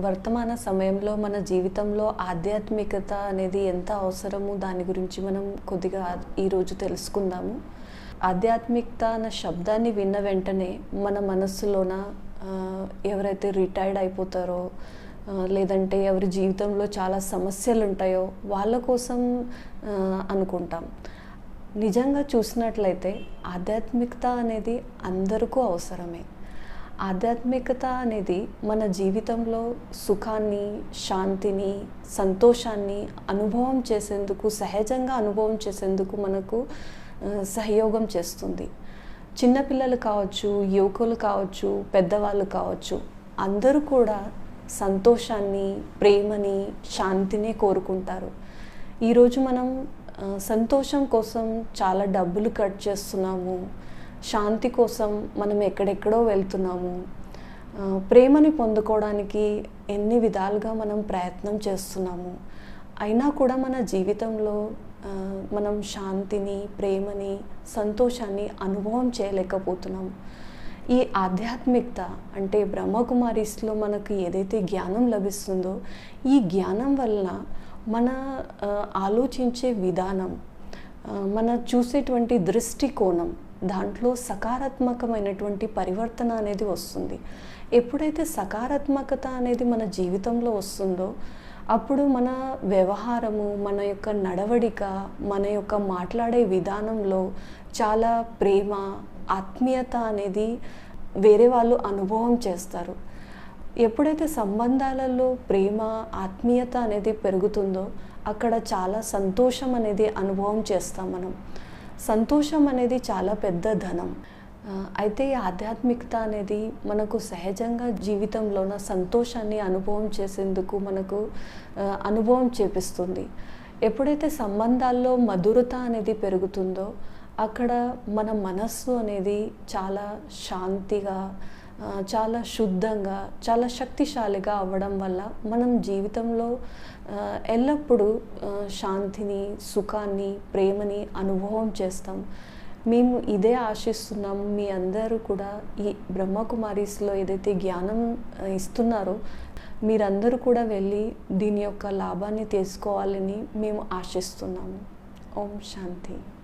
వర్తమాన సమయంలో మన జీవితంలో ఆధ్యాత్మికత అనేది ఎంత అవసరమో దాని గురించి మనం కొద్దిగా ఈరోజు తెలుసుకుందాము. ఆధ్యాత్మికత అన్న శబ్దాన్ని విన్న వెంటనే మన మనస్సులోన ఎవరైతే రిటైర్డ్ అయిపోతారో లేదంటే ఎవరి జీవితంలో చాలా సమస్యలు ఉంటాయో వాళ్ళ కోసం అనుకుంటాం. నిజంగా చూసినట్లయితే ఆధ్యాత్మికత అనేది అందరికీ అవసరమే. ఆధ్యాత్మికత అనేది మన జీవితంలో సుఖాన్ని శాంతిని సంతోషాన్ని అనుభవం చేసేందుకు సహజంగా అనుభవం చేసేందుకు మనకు సహయోగం చేస్తుంది. చిన్నపిల్లలు కావచ్చు యువకులు కావచ్చు పెద్దవాళ్ళు కావచ్చు అందరూ కూడా సంతోషాన్ని ప్రేమని శాంతిని కోరుకుంటారు. ఈరోజు మనం సంతోషం కోసం చాలా డబ్బులు కట్ చేస్తున్నాము. శాంతి కోసం మనం ఎక్కడెక్కడో వెళ్తున్నాము. ప్రేమని పొందుకోవడానికి ఎన్ని విధాలుగా మనం ప్రయత్నం చేస్తున్నాము. అయినా కూడా మన జీవితంలో మనం శాంతిని ప్రేమని సంతోషాన్ని అనుభవం చేయలేకపోతున్నాం. ఈ ఆధ్యాత్మికత అంటే బ్రహ్మకుమారిస్లో మనకు ఏదైతే జ్ఞానం లభిస్తుందో ఈ జ్ఞానం వలన మన ఆలోచించే విధానం మన చూసేటువంటి దృష్టికోణం దాంట్లో సకారాత్మకమైనటువంటి పరివర్తన అనేది వస్తుంది. ఎప్పుడైతే సకారాత్మకత అనేది మన జీవితంలో వస్తుందో అప్పుడు మన వ్యవహారము మన యొక్క నడవడిక మన యొక్క మాట్లాడే విధానంలో చాలా ప్రేమ ఆత్మీయత అనేది వేరే వాళ్ళు అనుభవం చేస్తారు. ఎప్పుడైతే సంబంధాలలో ప్రేమ ఆత్మీయత అనేది పెరుగుతుందో అక్కడ చాలా సంతోషం అనేది అనుభవం చేస్తాం మనం. సంతోషం అనేది చాలా పెద్ద ధనం. అయితే ఈ ఆధ్యాత్మికత అనేది మనకు సహజంగా జీవితంలోన సంతోషాన్ని అనుభవం చేసేందుకు మనకు అనుభవం చేపిస్తుంది. ఎప్పుడైతే సంబంధాల్లో మధురత అనేది పెరుగుతుందో అక్కడ మన మనస్సు అనేది చాలా శాంతిగా చాలా శుద్ధంగా చాలా శక్తిశాలిగా అవ్వడం వల్ల మనం జీవితంలో ఎల్లప్పుడూ శాంతిని సుఖాన్ని ప్రేమని అనుభవం చేస్తాం. మేము ఇదే ఆశిస్తున్నాము. మీ అందరూ కూడా ఈ బ్రహ్మకుమారీస్లో ఏదైతే జ్ఞానం ఇస్తున్నారో మీరందరూ కూడా వెళ్ళి దీని యొక్క లాభాన్ని తీసుకోవాలని మేము ఆశిస్తున్నాము. ఓం శాంతి.